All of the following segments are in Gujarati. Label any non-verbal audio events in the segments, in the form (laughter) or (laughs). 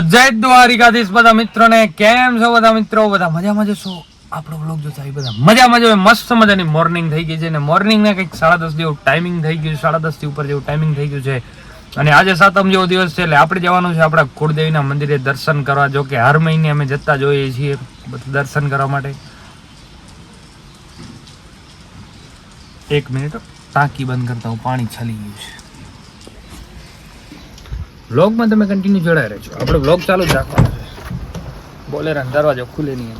જય દ્વારિકાધીશ બધા મિત્રોને. કેમ છો બધા મિત્રો? બધા મજામાં જશો આપણો બ્લોગ જો થાય બધા મજામાં જો મસ્ત મજાની મોર્નિંગ થઈ ગઈ છે અને મોર્નિંગ ને કંઈક સાડા દસ જેવું ટાઈમિંગ થઈ ગયું છે. સાડા દસથી ઉપર જેવું ટાઈમિંગ થઈ ગયું છે. અને આજે સાતમ જેવો દિવસ છે એટલે આપણે જવાનું છે આપણા કુળદેવીના મંદિરે દર્શન કરવા. જો કે હર મહિને અમે જતા જોઈએ છીએ દર્શન કરવા માટે. એક મિનિટ ટાંકી બંધ કરતા હું પાણી છલી ગયું છે. વ્લોગમાં તમે કન્ટિન્યુ જોડાઈ રહેજો. આપણે વ્લોગ ચાલુ જ રાખવાનો છે. બોલેર અંધારવા ખુલે નહીં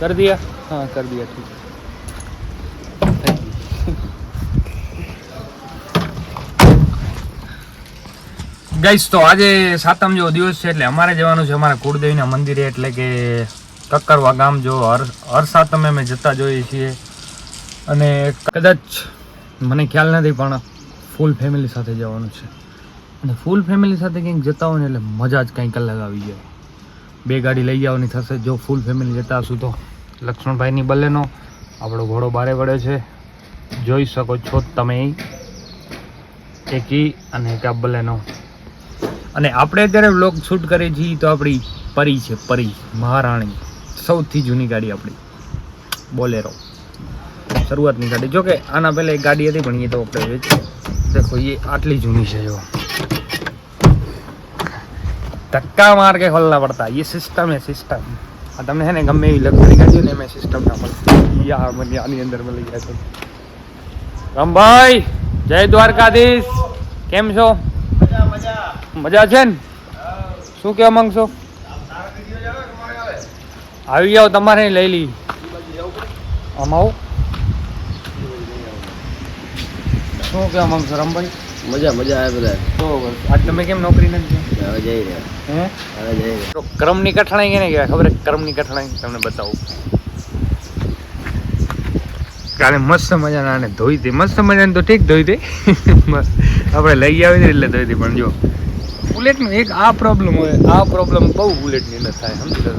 કરી દિયા હા, કરી દિયા ઠીક. ગાઈસ તો આજે સાતમ જેવો દિવસ છે એટલે અમારે જવાનું છે અમારા કુળદેવીના મંદિરે, એટલે કે કક્કરવા ગામ જો હર હર સાતમે અમે જતા જોઈએ છીએ. અને કદાચ મને ખ્યાલ નથી, પણ ફૂલ ફેમિલી સાથે જવાનું છે. અને ફૂલ ફેમિલી સાથે કંઈક જતા હોય ને એટલે મજા જ કંઈક અલગ આવી જાય. બે ગાડી લઈ જવાની થશે. જો ફૂલ ફેમિલી જતા હશું તો લક્ષ્મણભાઈની બલેનો, આપણો ઘોડો બારે વળે છે. જોઈ શકો છો તમે એકી અને એક બલેનો. અને આપણે અત્યારે વ્લોગ શૂટ કરીએ છીએ તો આપણી પરી છે, પરી, મહારાણી. સૌથી જૂની ગાડી આપણી. બોલેરો. શરૂઆતની ગાડી. જોકે આના પહેલાં એક ગાડી હતી પણ એ તો આપણે વેચી. દેખો એ આટલી જૂની છે જો ધક્કા માર કે ખોલના પડતા એ સિસ્ટમ હે સિસ્ટમ આ તમને હે ને ગમે એવી લક્ઝરી ગાડી હોય ને એમાં સિસ્ટમ ના મળતી યા મને આની અંદર મળી ગયા છે રામભાઈ જય દ્વારકાધીશ કેમ છો મજા છે ને શું કહેવા માંગશો? આવી જાઓ તમારે લઈ લી આમ આવો. શું કહેવા માંગશો રામભાઈ? મજા મજા આવે બધા. તો આજ તમે કેમ નોકરી નથી હવે જઈ રહ્યા. હે? હવે જઈ રહ્યા. કરમની કઠણાઈ કેને કહેવાય? ખબર કરમની કઠણાઈ? તમને બતાવું. કાલે મસ્ત મજાના આને ધોઈ દે. મસ્ત મજાને તો ઠીક ધોઈ દે. (laughs) આપણે લઈ આવી ને એટલે ધોઈ દે. પણ જો બુલેટનો એક આ પ્રોબ્લેમ હોય. આ પ્રોબ્લેમ બહુ બુલેટની અંદર થાય સમજી લો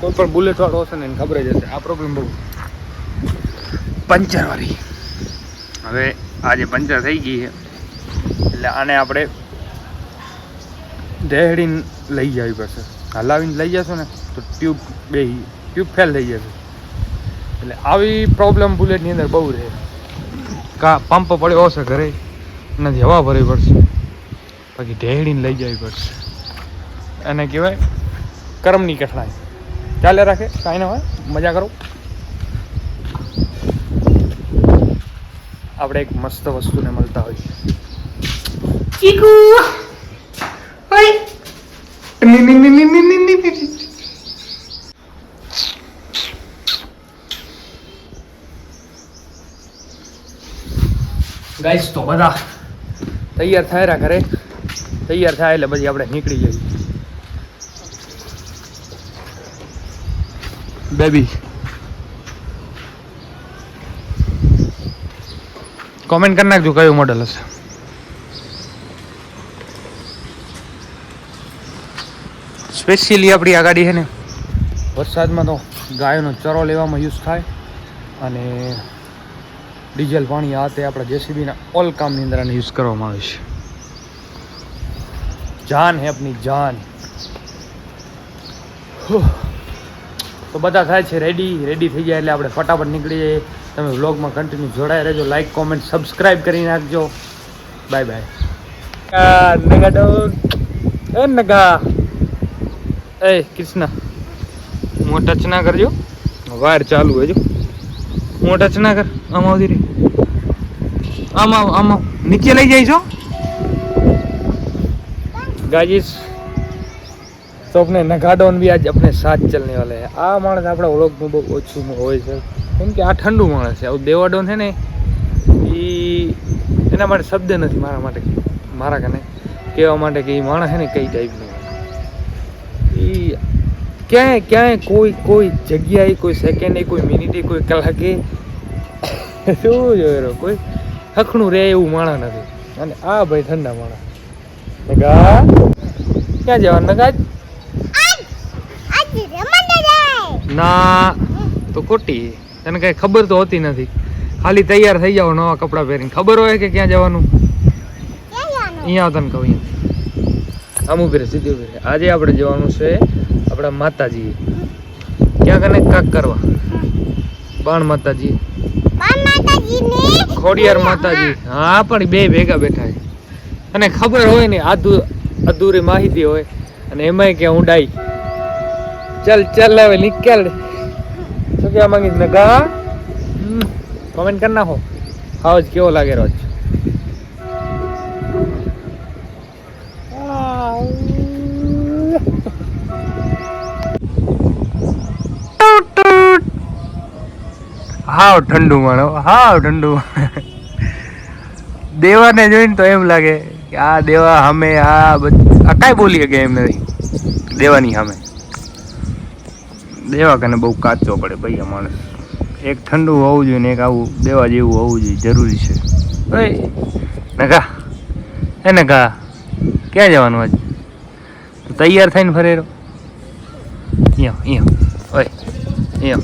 કોઈ પણ બુલેટ વાળો હશે ને એને ખબર જ હશે. આ પ્રોબ્લેમ બહુ. પંચર વાળી. હવે આજે પંચર થઈ ગઈ છે. એટલે આને આપણે દેહડીને લઈ જવી પડશે. હલાવીને લઈ જશો ને તો ટ્યુબ બે ટ્યુબ ફેલ થઈ જશે. એટલે આવી પ્રોબ્લેમ બુલેટની અંદર બહુ રહે. કા પંપ પડ્યો હશે ઘરે નથી હવા ભરવી પડશે. બાકી ઢેડીને લઈ જવી પડશે. એને કહેવાય, કરમની કઠણાઈ. ચાલે રાખે, કાંઈ ના હોય, મજા કરો. આપણે એક મસ્ત વસ્તુને મળતા હોય ચીકુ! હાયની ની ની ની ની ની ની ગાઈસ તો બધા તૈયાર થાય ઘરે? તૈયાર થાય એટલે પછી આપણે નીકળી જઈએ. બેબી કોમેન્ટ કરી નાખજો કયું મોડલ હશે. સ્પેશિયલી આપણી આ ગાડી છે ને, વરસાદમાં તો ગાયોનો ચરો લેવામાં યુઝ થાય અને ડીઝલ પાણી આ તે આપણા જેસીબીના ઓલ કામની અંદર આને યુઝ કરવામાં આવે છે. જાન હે આપની જાન. તો બધા થાય છે રેડી રેડી થઈ જાય એટલે આપણે ફટાફટ નીકળી જઈએ તમે વ્લોગમાં કન્ટિન્યુ જોડાઈ રહેજો. લાઇક કોમેન્ટ સબસ્ક્રાઈબ કરી નાખજો. બાય બાય નગા ડોન એ નગા. એ કૃષ્ણ. હું ટચ ના કરજો. વાયર ચાલુ હોય જો. હું ટચ ના કર. આમ આવતી રહી. આમ આવ આમ આવ. નીચે લઈ જાય છો? ગાજીશ તો આપણે નગાડોન બી આજ આપણે સાથ ચલને વાલે. આ માણસ આપણા ઓળખનું બહુ ઓછું હોય છે. કેમ કે આ ઠંડુ માણસ છે. આવું દેવાડો છે ને એ એના માટે શબ્દ નથી મારા માટે મારા કને કહેવા માટે કે એ માણસ છે ને કઈ ટાઈપનો એ ક્યાંય ક્યાંય કોઈ કોઈ જગ્યાએ કોઈ સેકન્ડે કોઈ મિનિટે કોઈ કલાકે (coughs) શું જોયેલો કોઈ હખણું રહે એવું માણસ નથી. અને આ ભાઈ ઠંડા માણસ. નગા ક્યાં જવાનું નગા? ના તો ખોટી. તને કઈ ખબર તો હોતી નથી. ખાલી તૈયાર થઈ જાવ નવા કપડાં પહેરીને. ખબર હોય કે ક્યાં જવાનું? અહીંયા તને કહું આમ ઊભી રહે, સીધી ઊભી આજે આપણે જવાનું છે આપણા માતાજી ક્યાં કને કાક કરવા? બાણ માતાજી ખોડિયાર માતાજી. હા, પણ બે ભેગા બેઠા છે. અને ખબર હોય ને, આધુ, અધૂરી માહિતી હોય. અને એમાંય કે હું ડાઈ ચાલ ચાલ હવે નીકળ. શું કહેવા માંગીશ નગા કોમેન્ટ કરી નાખો. આવાજ કેવો લાગે રોજ? હાવ ઠંડુ માણો, હાવ ઠંડુ. દેવાને જોઈને તો એમ લાગે કે આ દેવા અમે આ કાંઈ બોલી શકે એમ નથી. દેવાની સામે. દેવા કને બહુ કાચો પડે ભાઈ માણસ. એક ઠંડુ હોવું જોઈએ ને એક આવું દેવા જેવું હોવું જોઈએ જરૂરી છે. ઓય નકા એ નકા ક્યાં જવાનું આજ? તૈયાર થઈને ફરેરો અહીંયા અહીંયા. ઓય અહીંયા.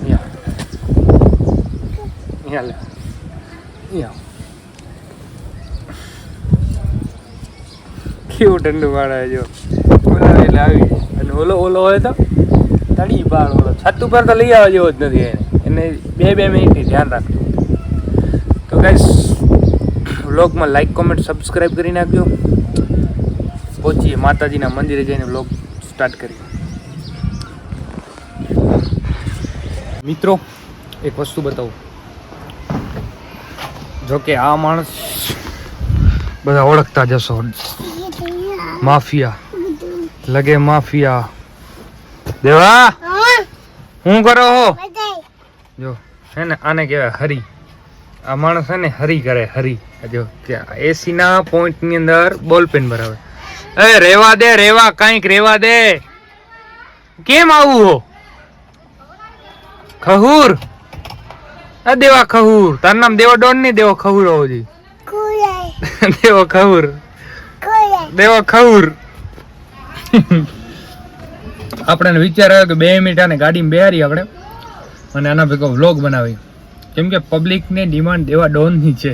અહીંયા. અહીંયા અહીંયા. કેવું ઠંડુ પાડે જો. આવી. અને ઓલો ઓલો હોય તો? તળી પાડ ઓલો છત ઉપર તો લઈ આવવા જેવો જ નથી એને. એને બે બે મિનિટની ધ્યાન રાખજો. તો ગાઈસ વ્લોગમાં લાઈક કોમેન્ટ સબસ્ક્રાઈબ કરી નાખજો. પહોંચીએ માતાજીના મંદિરે જઈને વ્લોગ સ્ટાર્ટ કરીએ. મિત્રો, એક વસ્તુ બતાવું. જો કે આ માણસ બધા ઓળખતા જશો માફિયા. લગે માફિયા. દેવા હું. કરો હો? જો હે ને આને કહેવાય હરી. આ માણસ ને હરી કરે હરી. જો એસી ના પોઈન્ટની અંદર બોલ પેન ભરાવે. એ રેવા દે રેવા કાંઈક રેવા દે. કેમ આવું હો? ખહુર. આ દેવા ખહુર. તારું નામ દેવા ડોન નહીં દેવો ખહુર હોવો જોઈએ. (laughs) દેવો ખહુર. દેવો ખહૂર. (laughs) આપણે વિચાર આવ્યો કે બે મિનિટ આને ગાડીમાં બેહારી આપણે અને આના ભેગો વ્લોગ બનાવી કેમ કે પબ્લિકને ડિમાન્ડ દેવા ડોનની છે.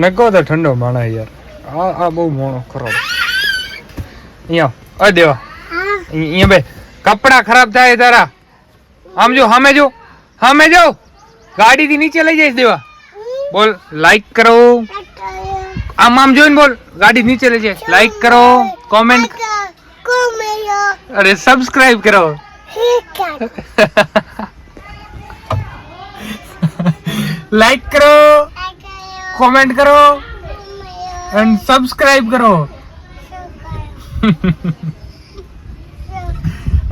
નકો તો ઠંડો માણા યાર. આ આ બહુ મોણો ખરો અહીંયા અ દેવા. અહીંયા બે. કપડા ખરાબ થાય તારા. આમ જો, સામે જો. સામે જો. ગાડીથી નીચે લઈ જઈશ દેવા. બોલ લાઈક કરો. આમ આમ જોઈને બોલ. ગાડી નીચે લઈ જાય લાઈક કરો. કોમેન્ટ અરે સબસ્ક્રાઇબ કરો. લાઈક (laughs) કરો. કોમેન્ટ કરો. એન્ડ સબસ્ક્રાઇબ કરો.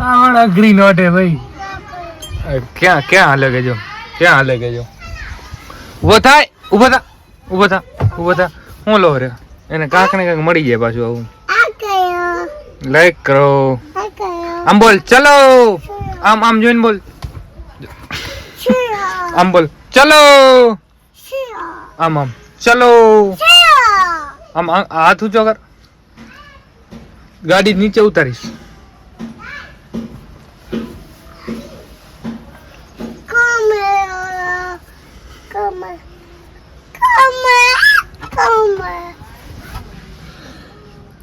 આવડ અઘરી નોટ હે ભાઈ. ક્યાં ક્યાં હાલે ગયો? ક્યાં હાલે ગયો? ઊભો થાય ઊભો થા ઊભો થા ઊભો થા. હું લો રે. એને કાંક ને કાંક મળી જાય પાછું આવું. લાઈક કરો. આમ બોલ ચલો. આમ આમ જોઈને બોલ. આમ બોલ ચલો. આમ આમ ચલો. આમ હાથ ઊંચો કર. ગાડી નીચે ઉતારીશ.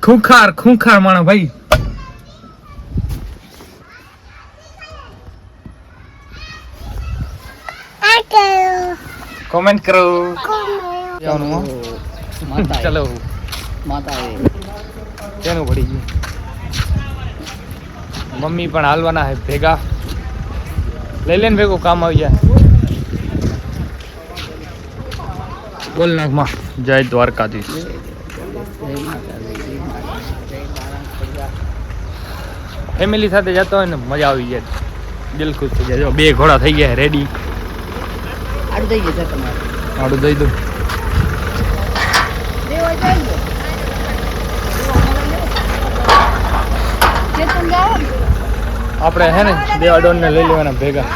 ખૂંખાર ખૂંખાર માણો ભાઈ. કોમેન્ટ કરો. ચલો. માતા કેનું પડી ગયું. મમ્મી પણ હાલવાના હે ભેગા. લઈ લેને ભેગું કામ આવી જાય. બોલ નાખમાં. જય દ્વારકાધીશ. ફેમિલી સાથે જતો હોય ને મજા આવી જાય. દિલ ખુશ થઈ જાય. બે ઘોડા થઈ ગયા રેડી આડું થઈ ગયું તમારે. આડું દઈ દઉં. આપણે હે ને દેવાડોન ને લઈ લેવાના ભેગા.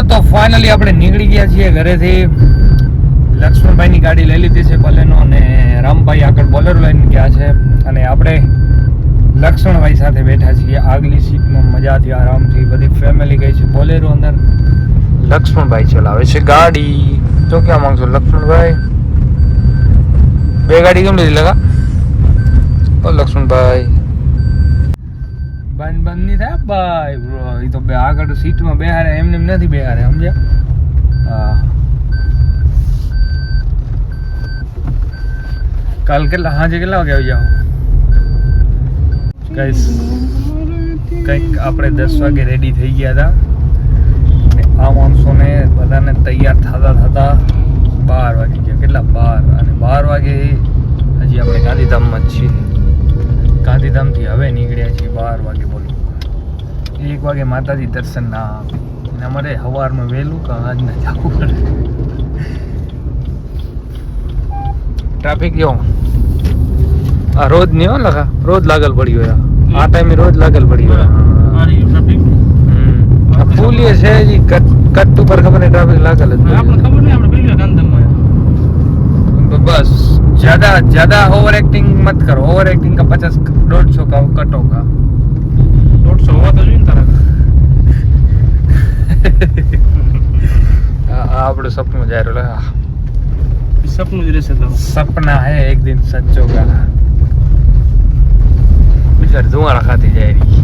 તો ફાઇનલી આપણે નીકળી ગયા છીએ ઘરેથી. લક્ષ્મણભાઈની ગાડી લઈ લીધી છે બલેનો અને રામભાઈ આગળ બોલેરો લઈને ગયા છે. અને આપણે લક્ષ્મણભાઈ સાથે બેઠા છીએ. આગલી સીટમાં મજાથી આરામથી બધી ફેમિલી ગઈ છે. બોલેરો અંદર. લક્ષ્મણભાઈ ચલાવે છે ગાડી. તો ક્યાં માંગશો? લક્ષ્મણભાઈ? બે ગાડી કેમ લીધી? લગા. લક્ષ્મણભાઈ. બંધ બંધ નહીં થાય? ભાઈ બ્રો એ તો બે આગળ સીટમાં બેહારે એમને એમ નથી બેહારે સમજ્યા? હા. કાલ કેટલા, સાંજે કેટલા વાગે આવી જાઓ? ગાઈસ કંઈક આપણે દસ વાગે રેડી થઈ ગયા હતા. આ માણસોને બધાને તૈયાર થતા થતા એક વાગે માતાજી દર્શન ના આપે. અને અમારે સવારમાં વહેલું કે આજને જવું પડે. ટ્રાફિક જો આ રોજ નહીં હો લખા રોજ લાગલ પડી હોય આ. ટાઈમે રોજ લાગલ પડી હોય. ફૂલીએ છે જી કટ ઉપર ખબર નહીં ટ્રાફિક લાગલ જ આપણે ખબર નહીં આપણે પેલી ગાંધીમાં બસ જ્યાદા જ્યાદા ઓવર એક્ટિંગ મત કરો. ઓવર એક્ટિંગ કા પચાસ દોઢસો કા કટો કા. સવા તો જોઈ ને તારા આપણું સપનું જાહેર લે સપનું જ રહેશે તો સપના હે એક દિન સચોગા બીજા ધુવાળા ખાતી જાય રહી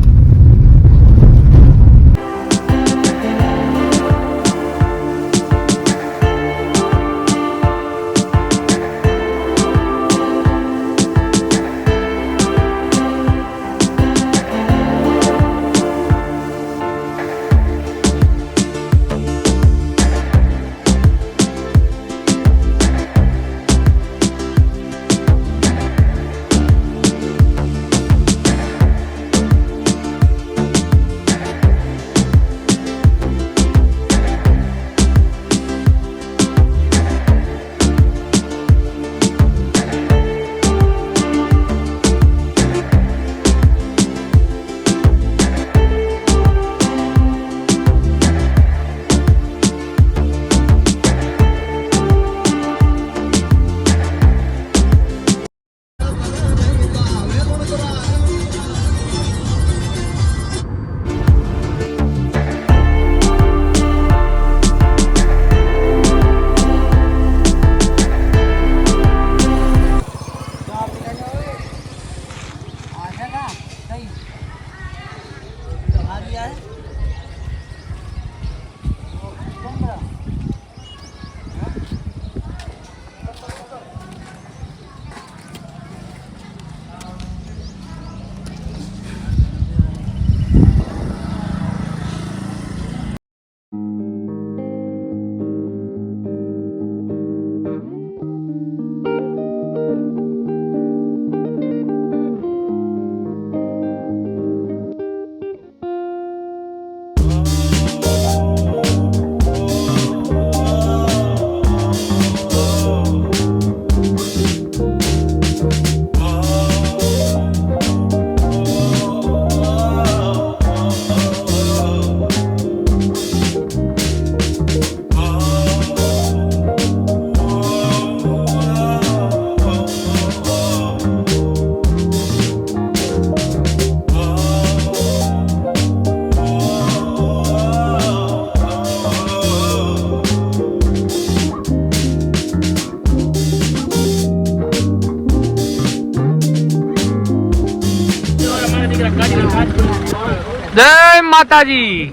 માતાજી.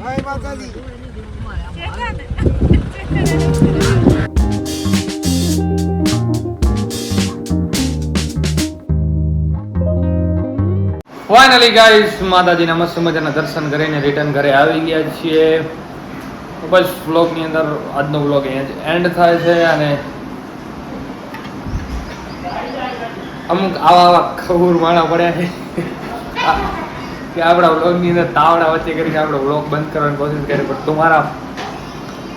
ફાઇનલી ગાઈસ માતાજીના મસ્ત મજાના દર્શન કરીને રિટર્ન ઘરે આવી ગયા છીએ. બસ વ્લોગની અંદર આજનો અહીંયા એન્ડ થાય છે અને અમુક આવા આવા ખબર માણા પડ્યા છે. કે આપણા વ્લોગની અંદર તાવડા વચ્ચે કરીને આપણે વ્લોગ બંધ કરવાની કોશિશ કરી, પણ તમારા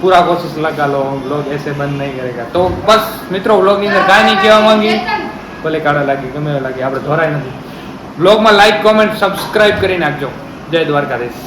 પૂરા કોશિશ લગા લો વ્લોગ એસે બંધ નહીં કરેગા તો બસ, મિત્રો, વ્લોગની અંદર કાંઈ નહીં કહેવા માંગી. ભલે કાળા લાગી ગમે લાગી આપણે ધોરાય નથી. વ્લોગમાં લાઈક કોમેન્ટ સબસ્ક્રાઈબ કરી નાખજો. જય દ્વારકાધીશ.